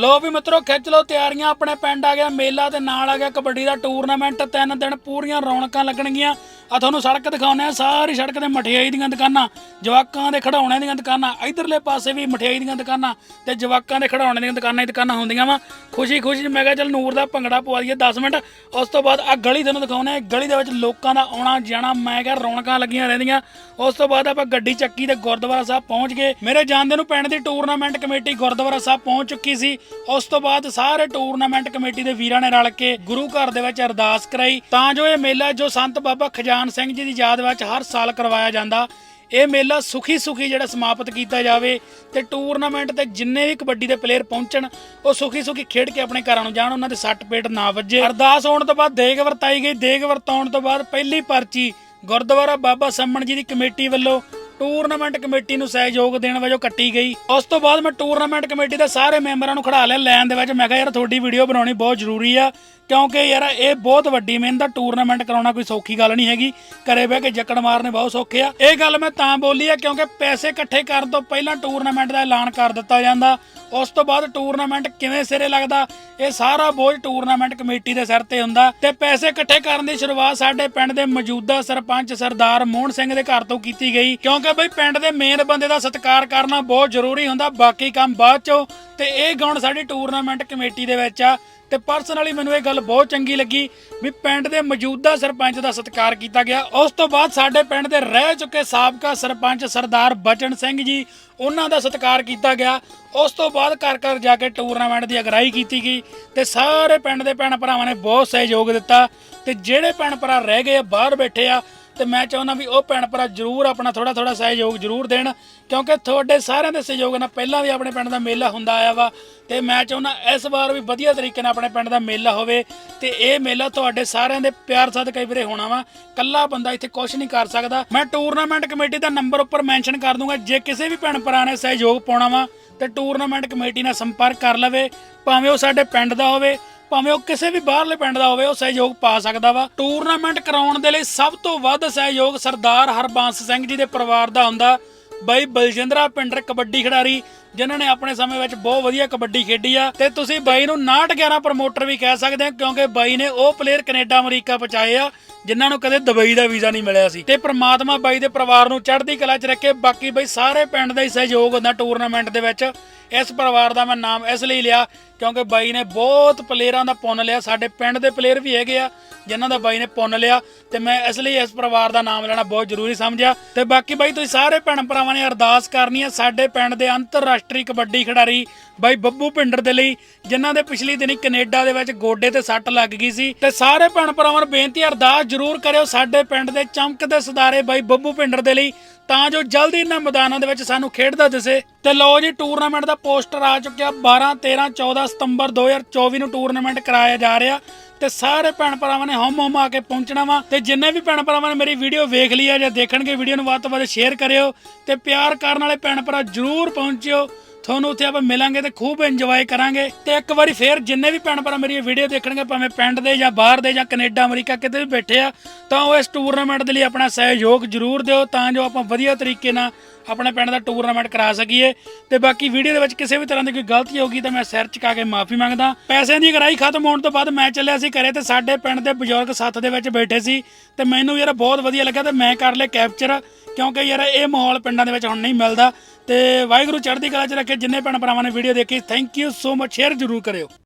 ਲੋ ਵੀ ਮਿੱਤਰੋ, ਖਿੱਚ ਲਓ ਤਿਆਰੀਆਂ, ਆਪਣੇ ਪਿੰਡ ਆ ਗਿਆ, ਮੇਲਾ ਤੇ ਨਾਲ ਆ ਗਿਆ, ਕਬੱਡੀ ਦਾ ਟੂਰਨਾਮੈਂਟ ਤਿੰਨ ਦਿਨ ਪੂਰੀਆਂ ਰੌਣਕਾਂ ਲੱਗਣਗੀਆਂ। ਆ ਤੁਹਾਨੂੰ ਸੜਕ ਦਿਖਾਉਂਦੇ ਆ ਸਾਰੀ ਸੜਕ ਤੇ ਮਠਿਆਈ ਦੀਆਂ ਦੁਕਾਨਾਂ, ਜਵਾਕਾਂ ਦੇ ਖਿਡੌਣਿਆਂ ਦੀਆਂ ਦੁਕਾਨਾਂ, ਇਧਰਲੇ ਪਾਸੇ ਵੀ ਮਠਿਆਈ ਦੀਆਂ ਦੁਕਾਨਾਂ ਤੇ ਜਵਾਕਾਂ ਦੇ ਖਿਡੌਣੇ ਦੀਆਂ ਦੁਕਾਨਾਂ ਹੀ ਦੁਕਾਨਾਂ ਹੁੰਦੀਆਂ ਵਾ। ਖੁਸ਼ੀ ਖੁਸ਼ੀ ਮੈਂ ਕਿਹਾ, ਚੱਲ ਨੂਰ ਦਾ ਭੰਗੜਾ ਪਵਾ ਦਈਏ 10 ਮਿੰਟ। ਉਸ ਤੋਂ ਬਾਅਦ ਆ ਗਲੀ ਤੁਹਾਨੂੰ ਦਿਖਾਉਂਦੇ ਆ ਗਲੀ ਦੇ ਵਿੱਚ ਲੋਕਾਂ ਦਾ ਆਉਣਾ ਜਾਣਾ, ਮੈਂ ਕਿਹਾ ਰੌਣਕਾਂ ਲੱਗੀਆਂ ਰਹਿੰਦੀਆਂ। ਉਸ ਤੋਂ ਬਾਅਦ ਆਪਾਂ ਗੱਡੀ ਚੱਕੀ ਤੇ ਗੁਰਦੁਆਰਾ ਸਾਹਿਬ ਪਹੁੰਚ ਗਏ। ਮੇਰੇ ਜਾਣਦੇ ਨੂੰ ਪਿੰਡ ਦੀ ਟੂਰਨਾਮੈਂਟ ਕਮੇਟੀ ਗੁਰਦੁਆਰਾ ਸਾਹਿਬ ਪਹੁੰਚ ਚੁੱਕੀ ਸੀ। ਉਸ ਤੋਂ ਬਾਅਦ ਸਾਰੇ ਟੂਰਨਾਮੈਂਟ ਕਮੇਟੀ ਦੇ ਵੀਰਾਂ ਨੇ ਰਲ ਕੇ ਗੁਰੂ ਘਰ ਦੇ ਵਿੱਚ ਅਰਦਾਸ ਕਰਾਈ। ਤਾਂ ਜੋ ਇਹ ਮੇਲਾ ਜੋ ਸੰਤ ਬਾਬਾ ਖਜਾਨ ਸਿੰਘ ਜੀ ਦੀ ਯਾਦ ਵਿੱਚ ਹਰ ਸਾਲ ਕਰਵਾਇਆ ਜਾਂਦਾ, ਇਹ ਮੇਲਾ ਸੁਖੀ ਸੁਖੀ ਜਿਹੜਾ ਸਮਾਪਤ ਕੀਤਾ ਜਾਵੇ ਤੇ ਟੂਰਨਾਮੈਂਟ ਤੇ ਜਿੰਨੇ ਵੀ ਕਬੱਡੀ ਦੇ ਪਲੇਅਰ ਪਹੁੰਚਣ, ਉਹ ਸੁਖੀ ਸੁਖੀ ਖੇਡ ਕੇ ਆਪਣੇ ਘਰਾਂ ਨੂੰ ਜਾਣ, ਉਹਨਾਂ ਦੇ ਸੱਟ ਪੇਟ ਨਾ ਵੱਜੇ। ਅਰਦਾਸ ਹੋਣ ਤੋਂ ਬਾਅਦ ਦੇਗ ਵਰਤਾਈ ਗਈ। ਦੇਗ ਵਰਤਾਉਣ ਤੋਂ ਬਾਅਦ ਪਹਿਲੀ ਪਰਚੀ ਗੁਰਦੁਆਰਾ ਬਾਬਾ ਸੰਮਣ ਜੀ ਦੀ ਕਮੇਟੀ ਵੱਲੋਂ ਟੂਰਨਾਮੈਂਟ ਕਮੇਟੀ ਨੂੰ ਸਹਿਯੋਗ ਦੇਣ ਵਜੋਂ ਕੱਟੀ ਗਈ। ਉਸ ਤੋਂ ਬਾਅਦ ਮੈਂ ਟੂਰਨਾਮੈਂਟ ਕਮੇਟੀ ਦੇ ਸਾਰੇ ਮੈਂਬਰਾਂ ਨੂੰ ਖੜਾ ਲਿਆ ਲੈਣ ਦੇ ਵਿੱਚ। ਮੈਂ ਕਿਹਾ, ਯਾਰ, ਤੁਹਾਡੀ ਵੀਡੀਓ ਬਣਾਉਣੀ ਬਹੁਤ ਜ਼ਰੂਰੀ ਆ, ਕਿਉਂਕਿ ਯਾਰ, ਇਹ ਬਹੁਤ ਵੱਡੀ ਮਿਹਨਤ ਆ ਟੂਰਨਾਮੈਂਟ ਕਰਾਉਣਾ ਕੋਈ ਸੌਖੀ ਗੱਲ ਨਹੀਂ ਹੈਗੀ। ਘਰੇ ਬਹਿ ਕੇ ਜੱਕੜ ਮਾਰਨੇ ਬਹੁਤ ਸੌਖੇ ਆ। ਇਹ ਗੱਲ ਮੈਂ ਤਾਂ ਬੋਲੀ ਆ, ਕਿਉਂਕਿ ਪੈਸੇ ਇਕੱਠੇ ਕਰਨ ਤੋਂ ਪਹਿਲਾਂ ਟੂਰਨਾਮੈਂਟ ਦਾ ਐਲਾਨ ਕਰ ਦਿੱਤਾ ਜਾਂਦਾ। ਉਸ ਤੋਂ ਬਾਅਦ ਟੂਰਨਾਮੈਂਟ ਕਿਵੇਂ ਸਿਰੇ ਲੱਗਦਾ? ਇਹ ਸਾਰਾ ਬੋਝ ਟੂਰਨਾਮੈਂਟ ਕਮੇਟੀ ਦੇ ਸਿਰ ਤੇ ਹੁੰਦਾ। ਤੇ ਪੈਸੇ ਇਕੱਠੇ ਕਰਨ ਦੀ ਸ਼ੁਰੂਆਤ ਸਾਡੇ ਪਿੰਡ ਦੇ ਮੌਜੂਦਾ ਸਰਪੰਚ ਸਰਦਾਰ ਮੋਹਨ ਸਿੰਘ ਦੇ ਘਰ ਤੋਂ ਕੀਤੀ ਗਈ। ਕਿਉਂਕਿ ਬਈ ਪਿੰਡ ਦੇ ਮੇਨ ਬੰਦੇ ਦਾ ਸਤਿਕਾਰ ਕਰਨਾ ਬਹੁਤ ਜ਼ਰੂਰੀ ਹੁੰਦਾ। ਬਾਕੀ ਕੰਮ ਬਾਅਦ ਚੋਂ। ਤੇ ਇਹ ਗਾਉਣ ਸਾਡੀ ਟੂਰਨਾਮੈਂਟ ਕਮੇਟੀ ਦੇ ਵਿੱਚ ਆ। ਤੇ ਪਰਸਨਲੀ ਮੈਨੂੰ ਇਹ ਗੱਲ ਬਹੁਤ ਚੰਗੀ ਲੱਗੀ ਵੀ ਪਿੰਡ ਦੇ ਮੌਜੂਦਾ ਸਰਪੰਚ ਦਾ ਸਤਿਕਾਰ ਕੀਤਾ ਗਿਆ। ਉਸ ਤੋਂ ਬਾਅਦ ਸਾਡੇ ਪਿੰਡ ਦੇ ਰਹਿ ਚੁੱਕੇ ਸਾਬਕਾ ਸਰਪੰਚ ਸਰਦਾਰ ਬਚਨ ਸਿੰਘ ਜੀ ਉਹਨਾਂ ਦਾ ਸਤਿਕਾਰ ਕੀਤਾ ਗਿਆ। ਉਸ ਤੋਂ ਬਾਅਦ ਘਰ ਘਰ ਜਾ ਕੇ ਟੂਰਨਾਮੈਂਟ ਦੀ ਅਗਰਾਈ ਕੀਤੀ ਗਈ ਤੇ ਸਾਰੇ ਪਿੰਡ ਦੇ ਭੈਣ ਭਰਾਵਾਂ ਨੇ ਬਹੁਤ ਸਹਿਯੋਗ ਦਿੱਤਾ ਤੇ ਜਿਹੜੇ ਭੈਣ ਭਰਾ ਰਹਿ ਗਏ ਆ, ਬਾਹਰ ਬੈਠੇ ਆ ਤੇ ਮੈਂ ਚਾਹੁੰਦਾ ਵੀ ਉਹ ਭੈਣ ਭਰਾ ਜਰੂਰ ਆਪਣਾ ਥੋੜਾ ਥੋੜਾ ਸਹਿਯੋਗ ਜਰੂਰ ਦੇਣ, ਕਿਉਂਕਿ ਤੁਹਾਡੇ ਸਾਰਿਆਂ ਦੇ ਸਹਿਯੋਗ ਨਾਲ ਪਹਿਲਾਂ ਵੀ ਆਪਣੇ ਪਿੰਡ ਦਾ ਮੇਲਾ ਹੁੰਦਾ ਆਇਆ ਵਾ ਤੇ ਮੈਂ ਚਾਹੁੰਦਾ ਇਸ ਵਾਰ ਵੀ ਵਧੀਆ ਤਰੀਕੇ ਨਾਲ ਆਪਣੇ ਪਿੰਡ ਦਾ ਮੇਲਾ ਹੋਵੇ ਤੇ ਇਹ ਮੇਲਾ ਤੁਹਾਡੇ ਸਾਰਿਆਂ ਦੇ ਪਿਆਰ ਸਦਕਾ ਹੀ ਵੀਰੇ ਹੋਣਾ ਵਾ। ਕੱਲਾ ਬੰਦਾ ਇੱਥੇ ਕੁਝ ਨਹੀਂ ਕਰ ਸਕਦਾ। ਮੈਂ ਟੂਰਨਾਮੈਂਟ ਕਮੇਟੀ ਦਾ ਨੰਬਰ ਉੱਪਰ ਮੈਂਸ਼ਨ ਕਰ ਦੂੰਗਾ। ਜੇ ਕਿਸੇ ਵੀ ਭੈਣ ਭਰਾ ਨੇ ਸਹਿਯੋਗ ਪਾਉਣਾ ਵਾ ਤੇ ਟੂਰਨਾਮੈਂਟ ਕਮੇਟੀ ਨਾਲ ਸੰਪਰਕ ਕਰ ਲਵੇ, ਭਾਵੇਂ ਉਹ ਸਾਡੇ ਪਿੰਡ ਦਾ ਹੋਵੇ ਭਾਵੇਂ ਉਹ ਕਿਸੇ ਵੀ ਬਾਹਰਲੇ ਪਿੰਡ ਦਾ ਹੋਵੇ, ਉਹ ਸਹਿਯੋਗ ਪਾ ਸਕਦਾ ਵਾ। ਟੂਰਨਾਮੈਂਟ ਕਰਾਉਣ ਦੇ ਲਈ ਸਭ ਤੋਂ ਵੱਧ ਸਹਿਯੋਗ ਸਰਦਾਰ ਹਰਬੰਸ ਸਿੰਘ ਜੀ ਦੇ ਪਰਿਵਾਰ ਦਾ ਹੁੰਦਾ। ਬਾਈ ਬਲਜਿੰਦਰਾ ਪਿੰਡਰ ਕਬੱਡੀ ਖਿਡਾਰੀ, ਜਿਨ੍ਹਾਂ ਨੇ ਆਪਣੇ ਸਮੇਂ ਵਿੱਚ ਬਹੁਤ ਵਧੀਆ ਕਬੱਡੀ ਖੇਡੀ ਆ। ਤੇ ਤੁਸੀਂ ਬਾਈ ਨੂੰ 911 ਪ੍ਰਮੋਟਰ ਵੀ ਕਹਿ ਸਕਦੇ ਹੋ, ਕਿਉਂਕਿ ਬਾਈ ਨੇ ਉਹ ਪਲੇਅਰ ਕੈਨੇਡਾ, ਅਮਰੀਕਾ ਪਹੁੰਚਾਏ ਆ। ਜਿਨ੍ਹਾਂ ਨੂੰ ਕਦੇ ਦੁਬਈ ਦਾ ਵੀਜ਼ਾ ਨਹੀਂ ਮਿਲਿਆ ਸੀ। ਤੇ ਪ੍ਰਮਾਤਮਾ ਬਾਈ ਦੇ ਪਰਿਵਾਰ ਨੂੰ ਚੜ੍ਹਦੀ ਕਲਾ 'ਚ ਰੱਖੇ, ਬਾਕੀ ਬਾਈ ਸਾਰੇ ਪਿੰਡ ਦਾ ਹੀ ਸਹਿਯੋਗ ਹੁੰਦਾ ਟੂਰਨਾਮੈਂਟ ਦੇ ਵਿੱਚ। ਇਸ ਪਰਿਵਾਰ ਦਾ ਮੈਂ ਨਾਮ ਇਸ ਲਈ ਲਿਆ ਕਿਉਂਕਿ ਬਾਈ ਨੇ ਬਹੁਤ ਪਲੇਅਰਾਂ ਦਾ ਪੁੰਨ ਲਿਆ। ਸਾਡੇ ਪਿੰਡ ਦੇ ਪਲੇਅਰ ਵੀ ਹੈਗੇ ਆ, ਜਿਨ੍ਹਾਂ ਦਾ ਬਾਈ ਨੇ ਪੁੰਨ ਲਿਆ ਤੇ ਮੈਂ ਇਸ ਲਈ ਇਸ ਪਰਿਵਾਰ ਦਾ ਨਾਮ ਲੈਣਾ ਬਹੁਤ ਜ਼ਰੂਰੀ ਸਮਝਿਆ। ਤੇ ਬਾਕੀ ਬਾਈ ਤੁਸੀਂ ਸਾਰੇ ਭੈਣ ਭਰਾਵਾਂ ਨੇ ਅਰਦਾਸ ਕਰਨੀ ਹੈ ਸਾਡੇ ਪਿੰਡ ਦੇ ਅੰਤਰਰਾਸ਼ਟਰੀ ਕਬੱਡੀ ਖਿਡਾਰੀ ਬਾਈ ਬੱਬੂ ਭਿੰਡਰ ਦੇ ਲਈ, ਜਿਨ੍ਹਾਂ ਦੇ ਪਿਛਲੀ ਦਿਨੀ ਕੈਨੇਡਾ ਦੇ ਵਿੱਚ ਗੋਡੇ ਤੇ ਸੱਟ ਲੱਗ ਗਈ ਸੀ। ਤੇ ਸਾਰੇ ਭੈਣ ਭਰਾਵਾਂ ਨੂੰ ਬੇਨਤੀ, ਅਰਦਾਸ ਜ਼ਰੂਰ ਕਰਿਓ, ਸਾਡੇ ਪਿੰਡ ਦੇ ਚਮਕਦੇ ਸਿਤਾਰੇ ਬਾਈ ਬੱਬੂ ਭਿੰਡਰ ਦੇ ਲਈ, ਤਾਂ ਜੋ ਜਲਦੀ ਇਹਨਾਂ ਮੈਦਾਨਾਂ ਦੇ ਵਿੱਚ ਸਾਨੂੰ ਖੇਡਦਾ ਦਿਸੇ। ਤੇ ਲਓ ਜੀ, ਟੂਰਨਾਮੈਂਟ ਦਾ ਪੋਸਟਰ ਆ ਚੁੱਕਿਆ 12 13 14 ਸਤੰਬਰ 2024 ਨੂੰ ਟੂਰਨਾਮੈਂਟ ਕਰਾਇਆ ਜਾ ਰਿਹਾ। ਤੇ ਸਾਰੇ ਭੈਣ ਭਰਾਵਾਂ ਨੇ ਹਮ ਹਮ ਆ ਕੇ ਪਹੁੰਚਣਾ ਵਾ। ਤੇ ਜਿੰਨੇ ਵੀ ਭੈਣ ਭਰਾਵਾਂ ਨੇ ਮੇਰੀ ਵੀਡੀਓ ਵੇਖ ਲਈ ਆ ਜਾਂ ਦੇਖਣਗੇ, ਵੀਡੀਓ ਨੂੰ ਵੱਧ ਤੋਂ ਵੱਧ ਸ਼ੇਅਰ ਕਰਿਓ। ਤੇ ਪਿਆਰ ਕਰਨ ਵਾਲੇ ਭੈਣ ਭਰਾ ਜਰੂਰ ਪਹੁੰਚਿਓ। ਤੁਹਾਨੂੰ ਉੱਥੇ ਆਪਾਂ ਮਿਲਾਂਗੇ ਤੇ ਖੂਬ ਇੰਜੋਏ ਕਰਾਂਗੇ। ਤੇ ਇੱਕ ਵਾਰੀ ਫੇਰ ਜਿੰਨੇ ਵੀ ਭੈਣ ਭਰਾ ਮੇਰੀ ਵੀਡੀਓ ਦੇਖਣਗੇ, ਭਾਵੇਂ ਪਿੰਡ ਦੇ ਜਾਂ ਬਾਹਰ ਦੇ ਜਾਂ ਕੈਨੇਡਾ, ਅਮਰੀਕਾ ਕਿਤੇ ਵੀ ਬੈਠੇ ਆ, ਤਾਂ ਉਹ ਇਸ ਟੂਰਨਾਮੈਂਟ ਦੇ ਲਈ ਆਪਣਾ ਸਹਿਯੋਗ ਜਰੂਰ ਦਿਓ, ਤਾਂ ਜੋ ਆਪਾਂ ਵਧੀਆ ਤਰੀਕੇ ਨਾਲ ਆਪਣੇ ਪਿੰਡ ਦਾ ਟੂਰਨਾਮੈਂਟ ਕਰਾ ਸਕੀਏ। ਤੇ ਬਾਕੀ ਵੀਡੀਓ ਦੇ ਵਿੱਚ ਕਿਸੇ ਵੀ ਤਰ੍ਹਾਂ ਦੀ ਕੋਈ ਗਲਤੀ ਹੋਗੀ ਤਾਂ ਮੈਂ ਸਿਰ ਚੁਕਾ ਕੇ ਮਾਫੀ ਮੰਗਦਾ। ਪੈਸਿਆਂ ਦੀ ਗਰਾਈ ਖਤਮ ਹੋਣ ਤੋਂ ਬਾਅਦ ਮੈਂ ਚੱਲਿਆ ਸੀ ਘਰੇ ਤੇ ਸਾਡੇ ਪਿੰਡ ਦੇ ਬਜ਼ੁਰਗ ਸੱਥ ਦੇ ਵਿੱਚ ਬੈਠੇ ਸੀ। ਤੇ ਮੈਨੂੰ ਯਾਰ ਬਹੁਤ ਵਧੀਆ ਲੱਗਾ ਤੇ ਮੈਂ ਕਰ ਲਿਆ ਕੈਪਚਰ ਕਿਉਂਕਿ ਯਾਰ ਇਹ ਮਾਹੌਲ ਪਿੰਡਾਂ ਦੇ ਵਿੱਚ ਹੁਣ ਨਹੀਂ ਮਿਲਦਾ ਤੇ ਵਾਹਿਗੁਰੂ ਚੜ੍ਹਦੀ ਕਲਾ ਚ ਰੱਖੇ ਜਿੰਨੇ ਭੈਣ ਭਰਾਵਾਂ ਨੇ ਵੀਡੀਓ ਦੇਖੀ thank you so much share ਜ਼ਰੂਰ ਕਰਿਓ।